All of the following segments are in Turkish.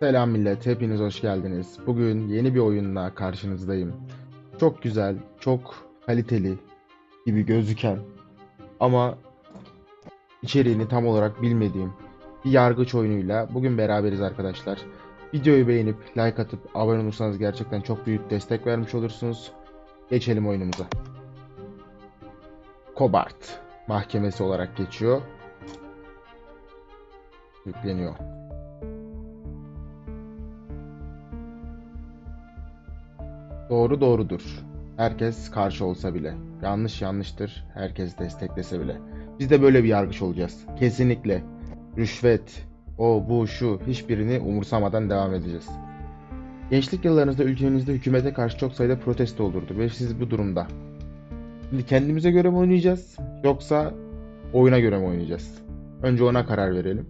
Selam millet, hepiniz hoş geldiniz. Bugün yeni bir oyunla karşınızdayım. Çok güzel, çok kaliteli gibi gözüken ama içeriğini tam olarak bilmediğim bir yargıç oyunuyla bugün beraberiz arkadaşlar. Videoyu beğenip like atıp abone olursanız gerçekten çok büyük destek vermiş olursunuz. Geçelim oyunumuza. Kobart mahkemesi olarak geçiyor. Yükleniyor. Doğru doğrudur. Herkes karşı olsa bile. Yanlış yanlıştır. Herkes desteklese bile. Biz de böyle bir yargıç olacağız. Kesinlikle. Rüşvet, o, bu, şu hiçbirini umursamadan devam edeceğiz. Gençlik yıllarınızda ülkenizde hükümete karşı çok sayıda protesto olurdu ve siz bu durumda. Şimdi kendimize göre mi oynayacağız yoksa oyuna göre mi oynayacağız? Önce ona karar verelim.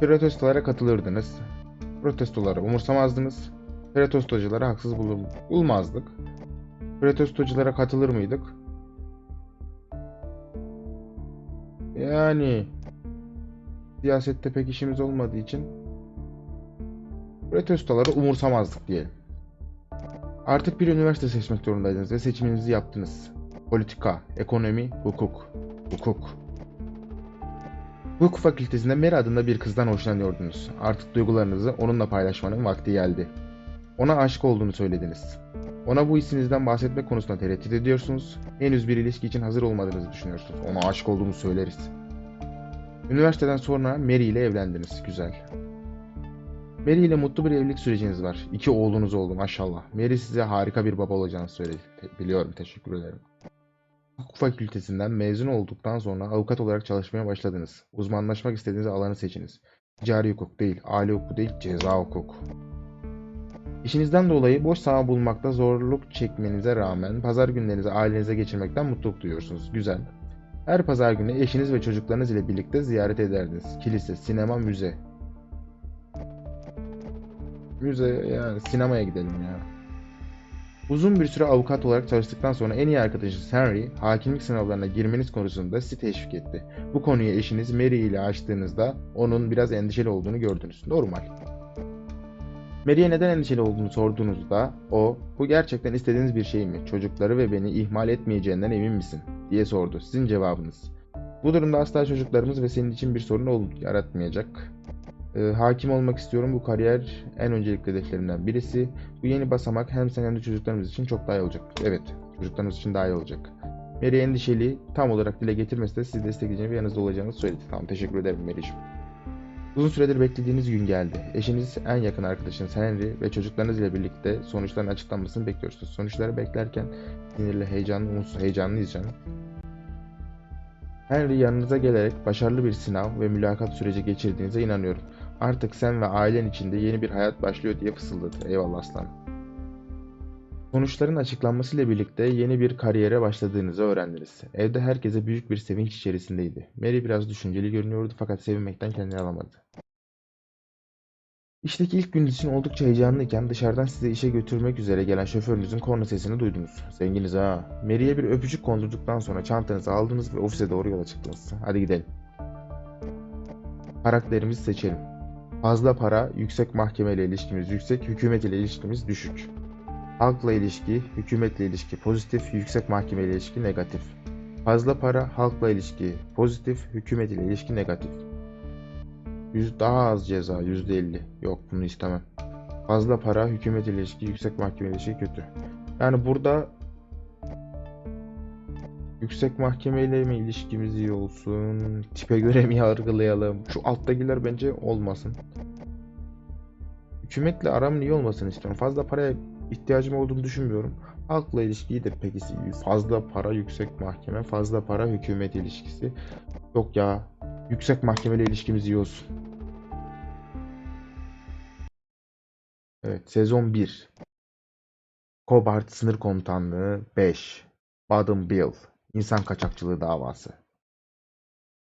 Protestolara katılırdınız. Protestoları umursamazdınız. Protestoculara haksız bulur, bulmazdık. Protestoculara katılır mıydık? Yani siyasette pek işimiz olmadığı için protestoları umursamazdık diyelim. Artık bir üniversite seçmek zorundaydınız ve seçiminizi yaptınız. Politika, ekonomi, hukuk. Hukuk. Hukuk fakültesinde Mary adında bir kızdan hoşlanıyordunuz. Artık duygularınızı onunla paylaşmanın vakti geldi. Ona aşık olduğunu söylediniz. Ona bu hissinizden bahsetmek konusunda tereddüt ediyorsunuz. Henüz bir ilişki için hazır olmadığınızı düşünüyorsunuz. Ona aşık olduğumu söyleriz. Üniversiteden sonra Mary ile evlendiniz. Güzel. Mary ile mutlu bir evlilik süreciniz var. İki oğlunuz oldu maşallah. Mary size harika bir baba olacağını söyledi. Te- biliyorum, teşekkür ederim. Hukuk fakültesinden mezun olduktan sonra avukat olarak çalışmaya başladınız. Uzmanlaşmak istediğiniz alanı seçiniz. Ticari hukuk değil, aile hukuku değil, ceza hukuku. İşinizden dolayı boş zaman bulmakta zorluk çekmenize rağmen pazar günlerinizi ailenize geçirmekten mutluluk duyuyorsunuz. Güzel. Her pazar günü eşiniz ve çocuklarınız ile birlikte ziyaret ederdiniz. Kilise, sinema, müze. Müze yani sinemaya gidelim ya. Uzun bir süre avukat olarak çalıştıktan sonra en iyi arkadaşınız Henry, hakimlik sınavlarına girmeniz konusunda sizi teşvik etti. Bu konuyu eşiniz Mary ile açtığınızda onun biraz endişeli olduğunu gördünüz. Normal. Mary'e neden endişeli olduğunu sorduğunuzda o, bu gerçekten istediğiniz bir şey mi? Çocukları ve beni ihmal etmeyeceğinden emin misin? diye sordu. Sizin cevabınız. Bu durumda asla çocuklarımız ve senin için bir sorun yaratmayacak. Ee, hakim olmak istiyorum. Bu kariyer en öncelikli hedeflerimden birisi. Bu yeni basamak hem sen hem de çocuklarımız için çok daha iyi olacak. Evet, çocuklarımız için daha iyi olacak. Mary endişeli tam olarak dile getirmesi de sizi destekleyeceğini ve yanınızda olacağını söyledi. Tamam, teşekkür ederim Mary'ciğim. Uzun süredir beklediğiniz gün geldi. Eşiniz, en yakın arkadaşınız Henry ve çocuklarınız ile birlikte sonuçların açıklanmasını bekliyorsunuz. Sonuçları beklerken sinirli, heyecanlı, umutsuz, heyecanlıyız canım. Henry yanınıza gelerek başarılı bir sınav ve mülakat süreci geçirdiğinize inanıyorum. Artık sen ve ailen içinde yeni bir hayat başlıyor diye fısıldadı. Eyvallah aslanım. Sonuçların açıklanmasıyla birlikte yeni bir kariyere başladığınızı öğrendiniz. Evde herkese büyük bir sevinç içerisindeydi. Mary biraz düşünceli görünüyordu fakat sevinmekten kendini alamadı. İşteki ilk gününüz için oldukça heyecanlıyken dışarıdan sizi işe götürmek üzere gelen şoförünüzün korna sesini duydunuz. Zenginiz ha. Mary'e bir öpücük kondurduktan sonra çantanızı aldınız ve ofise doğru yola çıktınız. Hadi gidelim. Karakterimizi seçelim. Fazla para, yüksek mahkemeyle ilişkimiz yüksek, hükümet ile ilişkimiz düşük. Halkla ilişki, hükümetle ilişki pozitif, yüksek mahkeme ile ilişki negatif. Fazla para, halkla ilişki pozitif, hükümet ile ilişki negatif. Yüz, daha az ceza, %50. Yok bunu istemem. Fazla para, hükümet ile ilişki, yüksek mahkeme ile ilişki kötü. Yani burada yüksek mahkeme ile mi ilişkimiz iyi olsun, tipe göre mi yargılayalım? Şu alttakiler bence olmasın. Hükümetle aramın iyi olmasını istiyorum. Fazla paraya ihtiyacım olduğunu düşünmüyorum. Halkla ilişkiyi de pek. Fazla para yüksek mahkeme, fazla para hükümet ilişkisi. Yok ya, yüksek mahkemeyle ilişkimiz iyi olsun. Evet, sezon 1. Cobart Sınır Komutanlığı 5. Baden Bill. İnsan kaçakçılığı davası.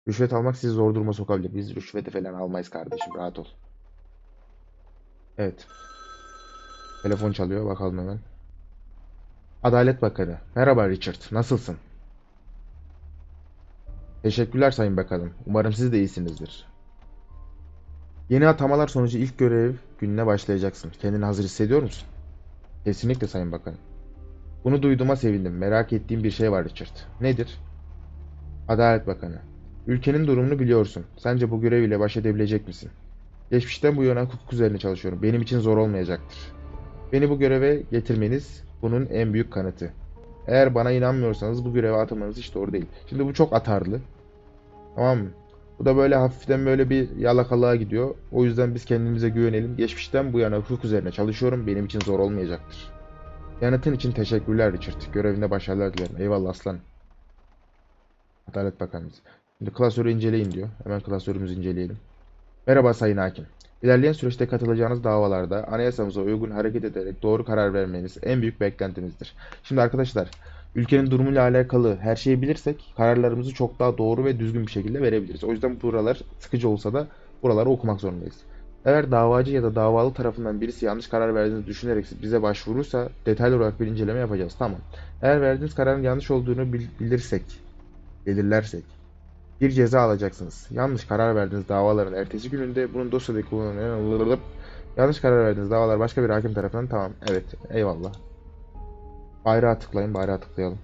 Rüşvet almak sizi zor duruma sokabilir. Biz rüşveti falan almayız kardeşim, rahat ol. Evet. Telefon çalıyor, bakalım hemen. Adalet Bakanı. Merhaba Richard, nasılsın? Teşekkürler Sayın Bakanım. Umarım siz de iyisinizdir. Yeni atamalar sonucu ilk görev gününe başlayacaksın. Kendini hazır hissediyor musun? Kesinlikle Sayın Bakanım. Bunu duyduğuma sevindim. Merak ettiğim bir şey var Richard. Nedir? Adalet Bakanı. Ülkenin durumunu biliyorsun. Sence bu görev ile baş edebilecek misin? Geçmişten bu yana hukuk üzerine çalışıyorum. Benim için zor olmayacaktır. Beni bu göreve getirmeniz bunun en büyük kanıtı. Eğer bana inanmıyorsanız bu göreve atamanız hiç doğru değil. Şimdi bu çok atarlı. Tamam mı? Bu da böyle hafiften böyle bir yalakalığa gidiyor. O yüzden biz kendimize güvenelim. Geçmişten bu yana hukuk üzerine çalışıyorum. Benim için zor olmayacaktır. Yanıtın için teşekkürler Richard. Görevinde başarılar dilerim. Eyvallah aslan. Adalet Bakanımız. Şimdi klasörü inceleyin diyor. Hemen klasörümüzü inceleyelim. Merhaba Sayın Hakim. İlerleyen süreçte katılacağınız davalarda anayasamıza uygun hareket ederek doğru karar vermeniz en büyük beklentimizdir. Şimdi arkadaşlar, ülkenin durumuyla alakalı her şeyi bilirsek kararlarımızı çok daha doğru ve düzgün bir şekilde verebiliriz. O yüzden buralar sıkıcı olsa da buraları okumak zorundayız. Eğer davacı ya da davalı tarafından birisi yanlış karar verdiğini düşünerek bize başvurursa detaylı olarak bir inceleme yapacağız. Tamam. Eğer verdiğiniz kararın yanlış olduğunu bil- bilirsek, belirlersek bir ceza alacaksınız. Yanlış karar verdiğiniz davaların ertesi gününde bunun dosyadaki kullanılan yanlış karar verdiğiniz davalar başka bir hakim tarafından tamam. Evet. Eyvallah. Bayrağa tıklayın. Bayrağa tıklayalım.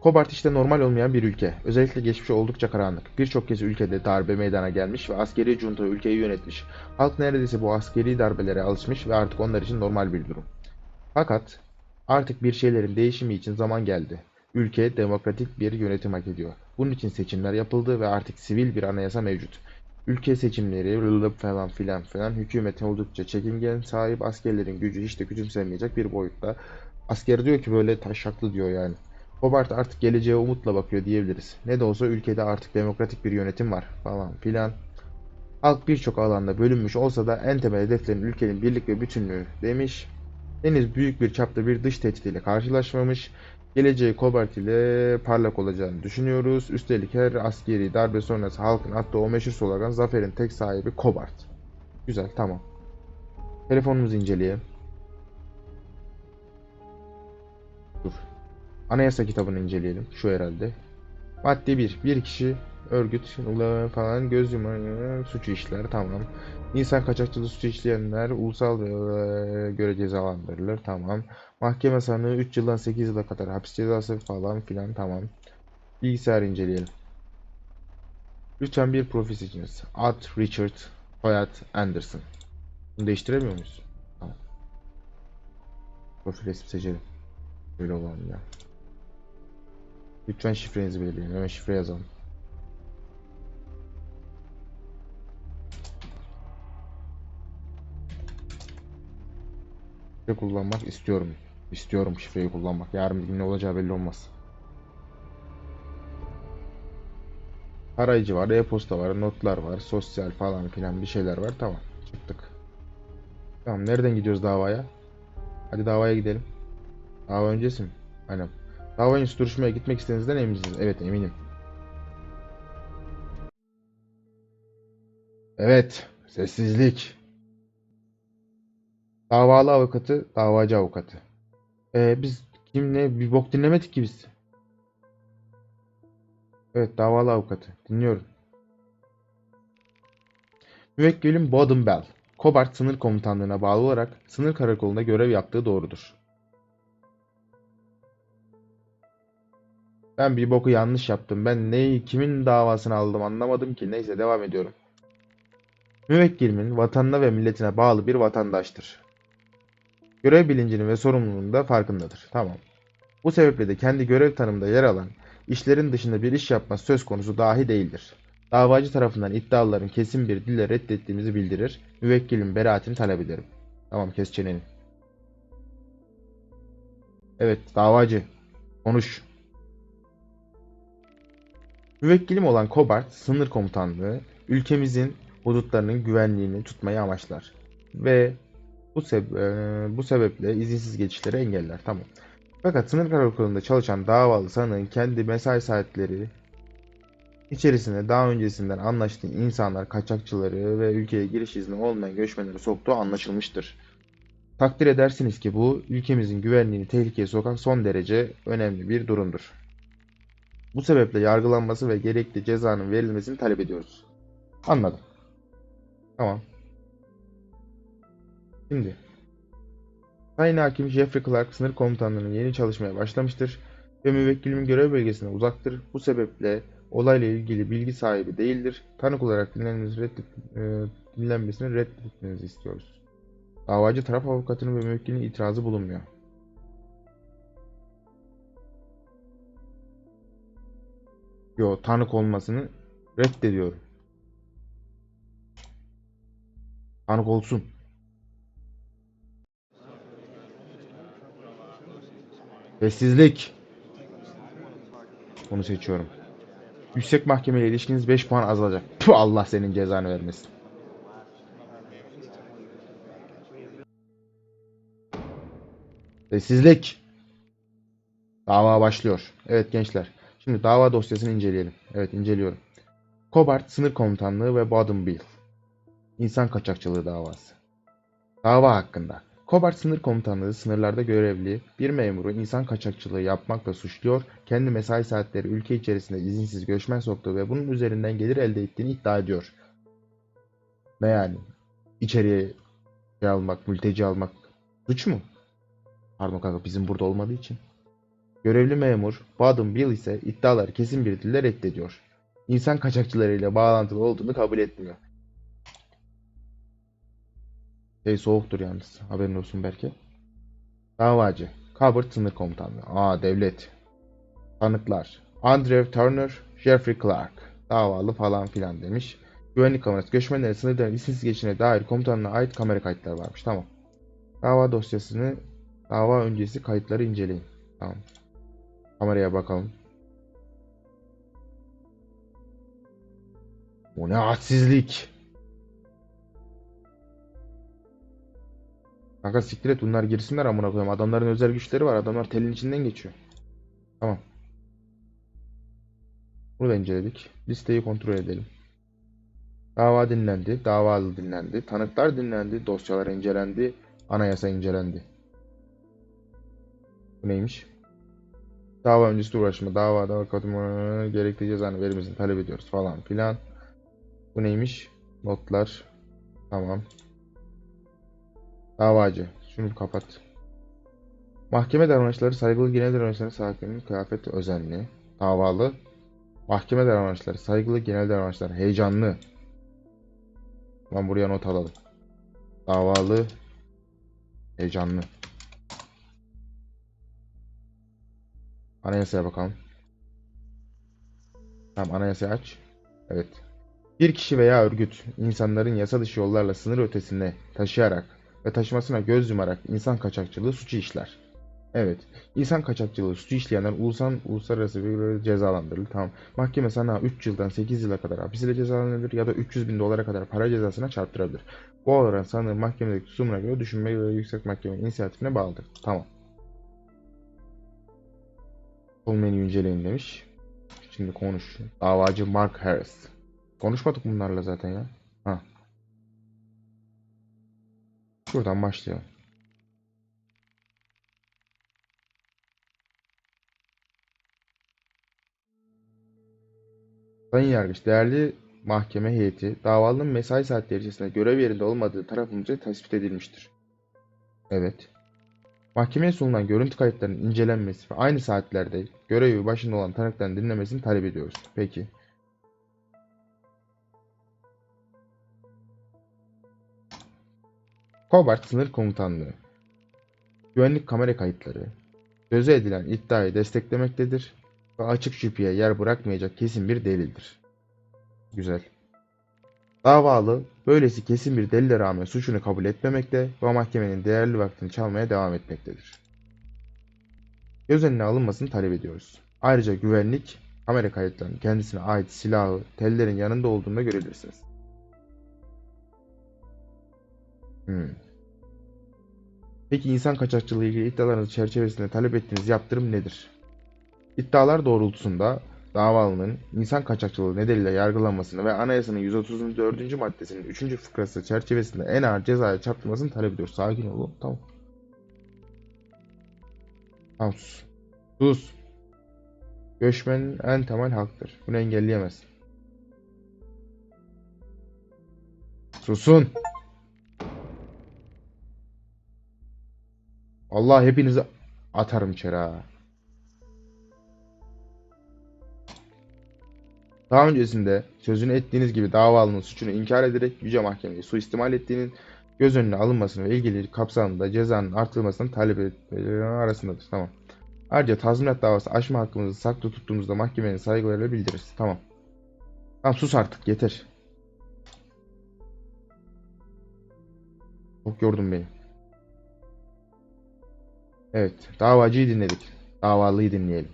Kobart işte normal olmayan bir ülke. Özellikle geçmişi oldukça karanlık. Birçok kez ülkede darbe meydana gelmiş ve askeri junta ülkeyi yönetmiş. Halk neredeyse bu askeri darbelere alışmış ve artık onlar için normal bir durum. Fakat artık bir şeylerin değişimi için zaman geldi. Ülke demokratik bir yönetim hak ediyor. Bunun için seçimler yapıldı ve artık sivil bir anayasa mevcut. Ülke seçimleri rılıp falan filan filan hükümet oldukça çekingen sahip askerlerin gücü hiç de küçümsenmeyecek bir boyutta. Asker diyor ki böyle taşaklı diyor yani. Hobart artık geleceğe umutla bakıyor diyebiliriz. Ne de olsa ülkede artık demokratik bir yönetim var falan filan. Halk birçok alanda bölünmüş olsa da en temel hedeflerin ülkenin birlik ve bütünlüğü demiş. Henüz büyük bir çapta bir dış tehditle karşılaşmamış. Geleceği Kobart ile parlak olacağını düşünüyoruz. Üstelik her askeri darbe sonrası halkın attığı o meşhur slogan zaferin tek sahibi Kobart. Güzel tamam. Telefonumuzu inceleyelim. Dur. Anayasa kitabını inceleyelim. Şu herhalde. Madde 1. Bir kişi örgüt falan göz yumar suçu işler tamam. İnsan kaçakçılığı suçu işleyenler ulusal e, göre cezalandırılır tamam. Mahkeme sanığı 3 yıldan 8 yıla kadar hapis cezası falan filan tamam. Bilgisayar inceleyelim. Lütfen bir profil seçiniz. Ad Richard Hayat Anderson. Bunu değiştiremiyor muyuz? Tamam. Profil resim seçelim. Böyle olalım ya. Lütfen şifrenizi belirleyin. Hemen şifre yazalım. Şifre kullanmak istiyorum. İstiyorum şifreyi kullanmak. Yarın bir gün ne olacağı belli olmaz. Arayıcı var, e-posta var, notlar var, sosyal falan filan bir şeyler var. Tamam. Çıktık. Tamam. Nereden gidiyoruz davaya? Hadi davaya gidelim. Dava öncesi mi? Aynen. Dava öncesi duruşmaya gitmek istediğinizden emin misiniz? Evet eminim. Evet. Sessizlik. Davalı avukatı, davacı avukatı. Ee, biz kimle bir bok dinlemedik ki biz. Evet, davalı avukatı. Dinliyorum. Müvekkilim Baden Bell. Kobart Sınır Komutanlığı'na bağlı olarak sınır karakolunda görev yaptığı doğrudur. Ben bir boku yanlış yaptım. Ben neyi, kimin davasını aldım anlamadım ki. Neyse devam ediyorum. Müvekkilimin vatanına ve milletine bağlı bir vatandaştır. Görev bilincinin ve sorumluluğunun da farkındadır. Tamam. Bu sebeple de kendi görev tanımında yer alan işlerin dışında bir iş yapması söz konusu dahi değildir. Davacı tarafından iddiaların kesin bir dille reddettiğimizi bildirir. Müvekkilin beraatini talep ederim. Tamam kes çeneni. Evet davacı. Konuş. Müvekkilim olan Kobart Sınır Komutanlığı ülkemizin hudutlarının güvenliğini tutmayı amaçlar ve bu, seb- eee, bu sebeple izinsiz geçişleri engeller. Tamam. Fakat sınır karakolunda çalışan davalı sanığın kendi mesai saatleri içerisinde daha öncesinden anlaştığı insanlar, kaçakçıları ve ülkeye giriş izni olmayan göçmenleri soktuğu anlaşılmıştır. Takdir edersiniz ki bu ülkemizin güvenliğini tehlikeye sokan son derece önemli bir durumdur. Bu sebeple yargılanması ve gerekli cezanın verilmesini talep ediyoruz. Anladım. Tamam. Şimdi Sayın Hakim Jeffrey Clark sınır komutanlığının yeni çalışmaya başlamıştır ve müvekkilimin görev bölgesine uzaktır. Bu sebeple olayla ilgili bilgi sahibi değildir. Tanık olarak dinlenmesini, reddet, e, dinlenmesini reddetmenizi istiyoruz. Davacı taraf avukatının ve müvekkilinin itirazı bulunmuyor. Yo, tanık olmasını reddediyorum. Tanık olsun. Sessizlik. Bunu seçiyorum. Yüksek mahkemeye ilişkiniz 5 puan azalacak. Puh, Allah senin cezanı vermesin. Sessizlik. Dava başlıyor. Evet gençler. Şimdi dava dosyasını inceleyelim. Evet inceliyorum. Cobart Sınır Komutanlığı ve Bottom İnsan kaçakçılığı davası. Dava hakkında. Cobart Sınır Komutanlığı sınırlarda görevli bir memuru insan kaçakçılığı yapmakla suçluyor, kendi mesai saatleri ülke içerisinde izinsiz göçmen soktuğu ve bunun üzerinden gelir elde ettiğini iddia ediyor. Ne yani? İçeriye şey almak, mülteci almak suç mu? Pardon kanka bizim burada olmadığı için. Görevli memur Baden Bill ise iddiaları kesin bir dille reddediyor. İnsan kaçakçılarıyla bağlantılı olduğunu kabul etmiyor. Şey soğuktur yalnız. Haberin olsun belki. Davacı. Covert Sınır Komutanlığı. Aa devlet. Tanıklar. Andrew Turner, Jeffrey Clark. Davalı falan filan demiş. Güvenlik kamerası. Göçmenlerin sınırdan izinsiz geçişine dair komutanına ait kamera kayıtları varmış. Tamam. Dava dosyasını, dava öncesi kayıtları inceleyin. Tamam. Kameraya bakalım. Bu ne hadsizlik. Kanka siktir et bunlar girsinler amına koyayım. Adamların özel güçleri var. Adamlar telin içinden geçiyor. Tamam. Bunu da inceledik. Listeyi kontrol edelim. Dava dinlendi. Davalı dinlendi. Tanıklar dinlendi. Dosyalar incelendi. Anayasa incelendi. Bu neymiş? Dava öncesi uğraşma. Davada avukatımı gerekli cezanı verilmesini talep ediyoruz falan filan. Bu neymiş? Notlar. Tamam. Davacı. Şunu kapat. Mahkeme davranışları saygılı genel davranışları sakimin kıyafet özenli. Davalı. Mahkeme davranışları saygılı genel davranışlar heyecanlı. Lan buraya not alalım. Davalı. Heyecanlı. Anayasaya bakalım. Tamam anayasayı aç. Evet. Bir kişi veya örgüt insanların yasa dışı yollarla sınır ötesine taşıyarak ve taşımasına göz yumarak insan kaçakçılığı suçu işler. Evet. İnsan kaçakçılığı suçu işleyenler ulusal, uluslararası bir cezalandırılır. Tamam. Mahkeme sana 3 yıldan 8 yıla kadar hapis ile cezalandırılır ya da 300 bin dolara kadar para cezasına çarptırabilir. Bu oran sanığın mahkemedeki tutumuna göre düşünme ve yüksek mahkeme inisiyatifine bağlıdır. Tamam. Sol inceleyin demiş. Şimdi konuş. Davacı Mark Harris. Konuşmadık bunlarla zaten ya. Ha. Şuradan başlayalım. Sayın Yargıç, değerli mahkeme heyeti, davalının mesai saatleri içerisinde görev yerinde olmadığı tarafımızca tespit edilmiştir. Evet. Mahkemeye sunulan görüntü kayıtlarının incelenmesi ve aynı saatlerde görevi başında olan tanıkların dinlemesini talep ediyoruz. Peki. Covert Sınır Komutanlığı Güvenlik kamera kayıtları sözü edilen iddiayı desteklemektedir ve açık şüpheye yer bırakmayacak kesin bir delildir. Güzel. Davalı böylesi kesin bir delile rağmen suçunu kabul etmemekte ve mahkemenin değerli vaktini çalmaya devam etmektedir. Göz önüne alınmasını talep ediyoruz. Ayrıca güvenlik kamera kayıtlarının kendisine ait silahı tellerin yanında olduğunu görebilirsiniz. Hmm. Peki insan kaçakçılığı ilgili iddialarınız çerçevesinde talep ettiğiniz yaptırım nedir? İddialar doğrultusunda davalının insan kaçakçılığı nedeniyle yargılanmasını ve anayasanın 134. maddesinin 3. fıkrası çerçevesinde en ağır cezaya çarptırmasını talep ediyoruz. Sakin olun. Tamam. Tamam sus. Sus. Göçmenin en temel haktır. Bunu engelleyemezsin. Susun. Allah hepinizi atarım içeri ha. Daha öncesinde sözünü ettiğiniz gibi davalının suçunu inkar ederek Yüce Mahkemeyi suistimal ettiğinin göz önüne alınmasını ve ilgili kapsamında cezanın artırılmasını talep etmeleri arasındadır. Tamam. Ayrıca tazminat davası açma hakkımızı saklı tuttuğumuzda mahkemenin saygılarıyla bildiririz. Tamam. Tamam sus artık yeter. Çok yordun beni. Evet, davacıyı dinledik. Davalıyı dinleyelim.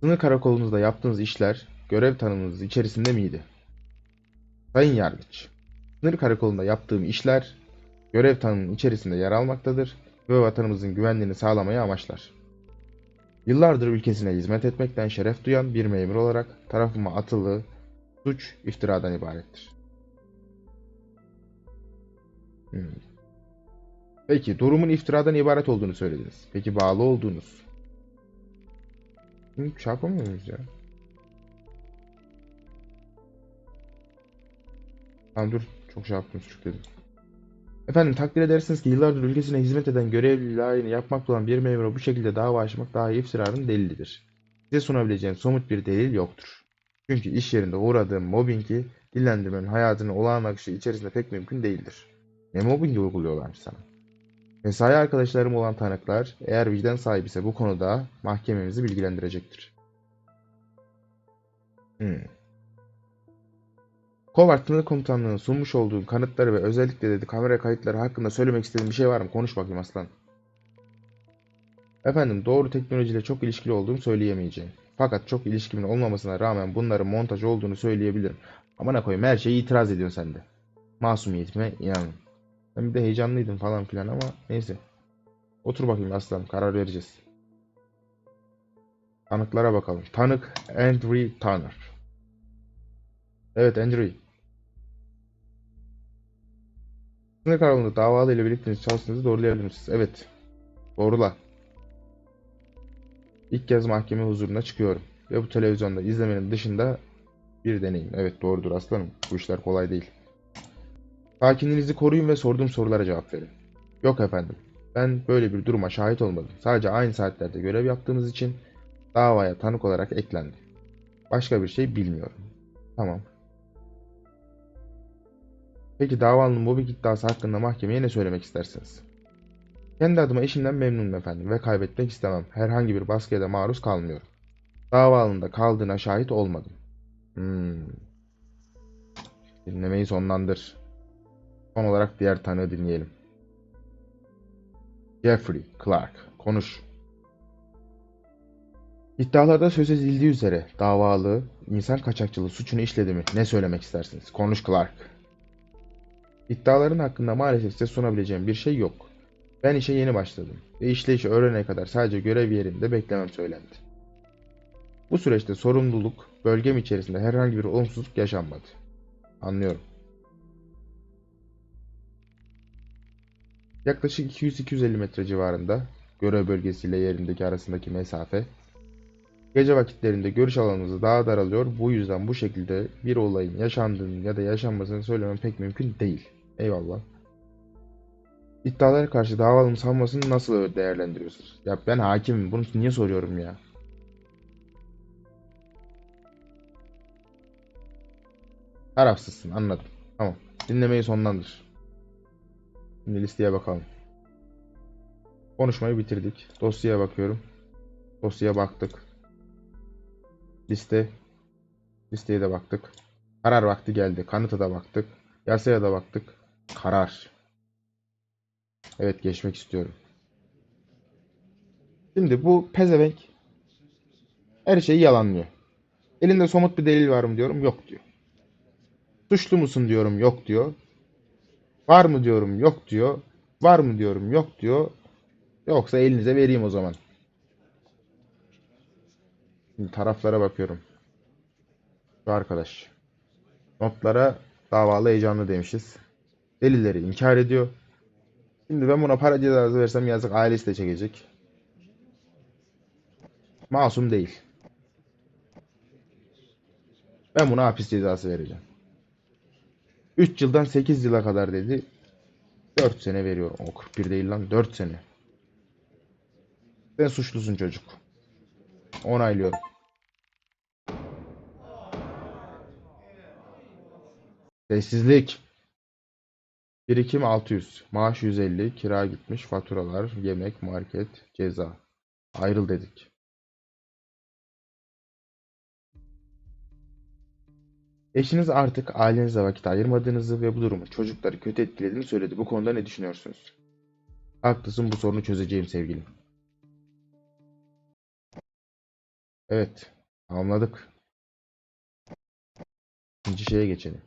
Sınır karakolunuzda yaptığınız işler görev tanımınız içerisinde miydi? Sayın Yargıç, sınır karakolunda yaptığım işler görev tanımının içerisinde yer almaktadır ve vatanımızın güvenliğini sağlamayı amaçlar. Yıllardır ülkesine hizmet etmekten şeref duyan bir memur olarak tarafıma atılı suç iftiradan ibarettir. Hmm. Peki durumun iftiradan ibaret olduğunu söylediniz. Peki bağlı olduğunuz? Yapamıyor muyuz ya? Tamam dur. Çok şey yaptım sürükledim. Efendim takdir edersiniz ki yıllardır ülkesine hizmet eden görevli layığını yapmakta olan bir memura bu şekilde dava açmak daha iyi iftirarın delilidir. Size sunabileceğim somut bir delil yoktur. Çünkü iş yerinde uğradığım mobbingi dillendirmenin hayatının olağan akışı içerisinde pek mümkün değildir. Ne mobbingi uyguluyorlarmış sana? Mesai arkadaşlarım olan tanıklar eğer vicdan sahibi ise bu konuda mahkememizi bilgilendirecektir. Hmm. Covart Sınır Komutanlığı'nın sunmuş olduğu kanıtları ve özellikle dedi kamera kayıtları hakkında söylemek istediğin bir şey var mı? Konuş bakayım aslan. Efendim doğru teknolojiyle çok ilişkili olduğumu söyleyemeyeceğim. Fakat çok ilişkimin olmamasına rağmen bunların montaj olduğunu söyleyebilirim. Amına koyayım her şeye itiraz ediyorsun sen de. Masumiyetime inanın. Ben bir de heyecanlıydım falan filan ama neyse. Otur bakayım aslanım karar vereceğiz. Tanıklara bakalım. Tanık Andrew Tanner. Evet Andrew. Sınır karakolunda davalı ile birlikte çalıştığınızı doğrulayabilir misiniz? Evet. Doğrula. İlk kez mahkeme huzuruna çıkıyorum. Ve bu televizyonda izlemenin dışında bir deneyim. Evet doğrudur aslanım. Bu işler kolay değil. Sakinliğinizi koruyun ve sorduğum sorulara cevap verin. Yok efendim. Ben böyle bir duruma şahit olmadım. Sadece aynı saatlerde görev yaptığımız için davaya tanık olarak eklendim. Başka bir şey bilmiyorum. Tamam. Peki davanın mobbing iddiası hakkında mahkemeye ne söylemek istersiniz? Kendi adıma işimden memnunum efendim ve kaybetmek istemem. Herhangi bir baskıya da maruz kalmıyorum. Davalında kaldığına şahit olmadım. Hmm. Dinlemeyi sonlandır. Son olarak diğer tanığı dinleyelim. Jeffrey Clark, konuş. İddialarda söz edildiği üzere davalı insan kaçakçılığı suçunu işledi mi? Ne söylemek istersiniz? Konuş Clark. İddiaların hakkında maalesef size sunabileceğim bir şey yok. Ben işe yeni başladım ve işleyişi öğrenene kadar sadece görev yerinde beklemem söylendi. Bu süreçte sorumluluk bölgem içerisinde herhangi bir olumsuzluk yaşanmadı. Anlıyorum. Yaklaşık 200-250 metre civarında görev bölgesiyle yerindeki arasındaki mesafe gece vakitlerinde görüş alanımız daha daralıyor. Bu yüzden bu şekilde bir olayın yaşandığını ya da yaşanmasını söylemem pek mümkün değil. Eyvallah. İddialara karşı davalının savunmasını nasıl değerlendiriyorsunuz? Ya ben hakimim. Bunu niye soruyorum ya? Tarafsızsın. Anladım. Tamam. Dinlemeyi sonlandır. Şimdi listeye bakalım. Konuşmayı bitirdik. Dosyaya bakıyorum. Dosyaya baktık. Liste. Listeye de baktık. Karar vakti geldi. Kanıta da baktık. Yasaya da baktık. Karar. Evet geçmek istiyorum. Şimdi bu pezevenk her şeyi yalanlıyor. Elinde somut bir delil var mı diyorum. Yok diyor. Suçlu musun diyorum. Yok diyor. Var mı diyorum. Yok diyor. Var mı diyorum. Yok diyor. Yoksa elinize vereyim o zaman. Şimdi taraflara bakıyorum. Şu arkadaş. Notlara davalı heyecanlı demişiz. Delilleri inkar ediyor. Şimdi ben buna para cezası versem yazık ailesi de çekecek. Masum değil. Ben buna hapis cezası vereceğim. 3 yıldan 8 yıla kadar dedi. 4 sene veriyorum. O 41 değil lan 4 sene. Sen suçlusun çocuk. Onaylıyorum. Sessizlik. Birikim 600. Maaş 150. Kira gitmiş. Faturalar, yemek, market, ceza. Ayrıl dedik. Eşiniz artık ailenize vakit ayırmadığınızı ve bu durumun çocukları kötü etkilediğini söyledi. Bu konuda ne düşünüyorsunuz? Haklısın bu sorunu çözeceğim sevgilim. Evet. Anladık. İkinci şeye geçelim.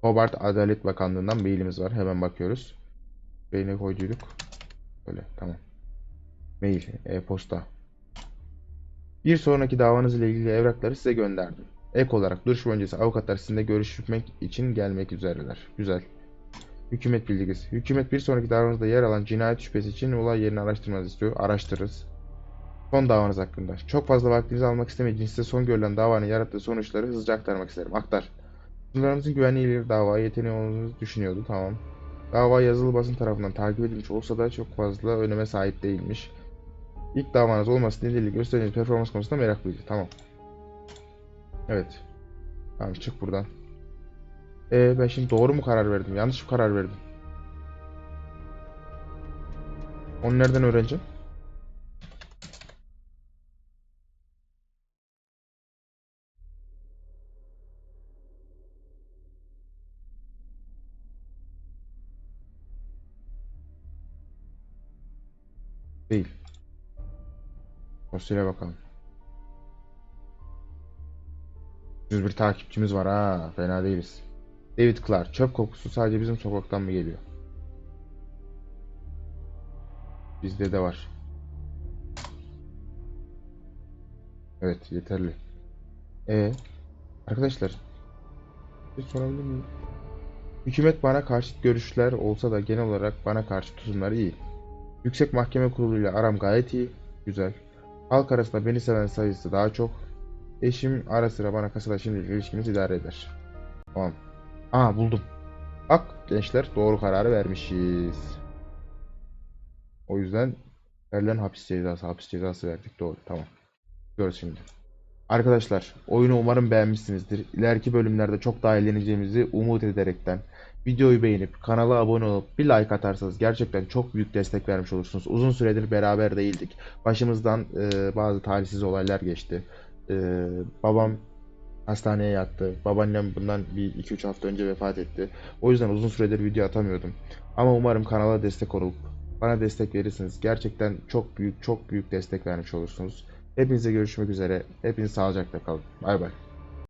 Hobart Adalet Bakanlığı'ndan mailimiz var. Hemen bakıyoruz. Beyne koyduyduk. Böyle tamam. Mail, e-posta. Bir sonraki davanız ile ilgili evrakları size gönderdim. Ek olarak duruşma öncesi avukatlar sizinle görüşmek için gelmek üzereler. Güzel. Hükümet bilgisi. Hükümet bir sonraki davanızda yer alan cinayet şüphesi için olay yerini araştırmanızı istiyor. Araştırırız. Son davanız hakkında. Çok fazla vaktinizi almak istemediğim size son görülen davanın yarattığı sonuçları hızlıca aktarmak isterim. Aktar. Sınırlarınızın güvenliği ile davaya yeteneği olduğunuzu düşünüyordu. Tamam. Dava yazılı basın tarafından takip edilmiş olsa da çok fazla öneme sahip değilmiş. İlk davanız olması nedeniyle gösterdiğiniz performans konusunda meraklıydı. Tamam. Evet. Tamam çık buradan. Ee, ben şimdi doğru mu karar verdim? Yanlış mı karar verdim? Onu nereden öğreneceğim? Değil. Sosyale bakalım. 101 takipçimiz var ha. Fena değiliz. David Clark. Çöp kokusu sadece bizim sokaktan mı geliyor? Bizde de var. Evet yeterli. E arkadaşlar bir sorabilir miyim? Hükümet bana karşı görüşler olsa da genel olarak bana karşı tutumları iyi. Yüksek Mahkeme Kurulu ile aram gayet iyi. Güzel. Halk arasında beni seven sayısı daha çok. Eşim ara sıra bana kasada şimdilik ilişkimiz idare eder. Tamam. Aa buldum. Bak gençler doğru kararı vermişiz. O yüzden verilen hapis cezası, hapis cezası verdik. Doğru. Tamam. Görüyoruz şimdi. Arkadaşlar oyunu umarım beğenmişsinizdir. İleriki bölümlerde çok daha eğleneceğimizi umut ederekten videoyu beğenip kanala abone olup bir like atarsanız gerçekten çok büyük destek vermiş olursunuz. Uzun süredir beraber değildik. Başımızdan e, bazı talihsiz olaylar geçti. E, babam hastaneye yattı. Babaannem bundan bir 2-3 hafta önce vefat etti. O yüzden uzun süredir video atamıyordum. Ama umarım kanala destek olup bana destek verirsiniz. Gerçekten çok büyük çok büyük destek vermiş olursunuz. Hepinize görüşmek üzere. Hepiniz sağlıcakla kalın. Bay bay.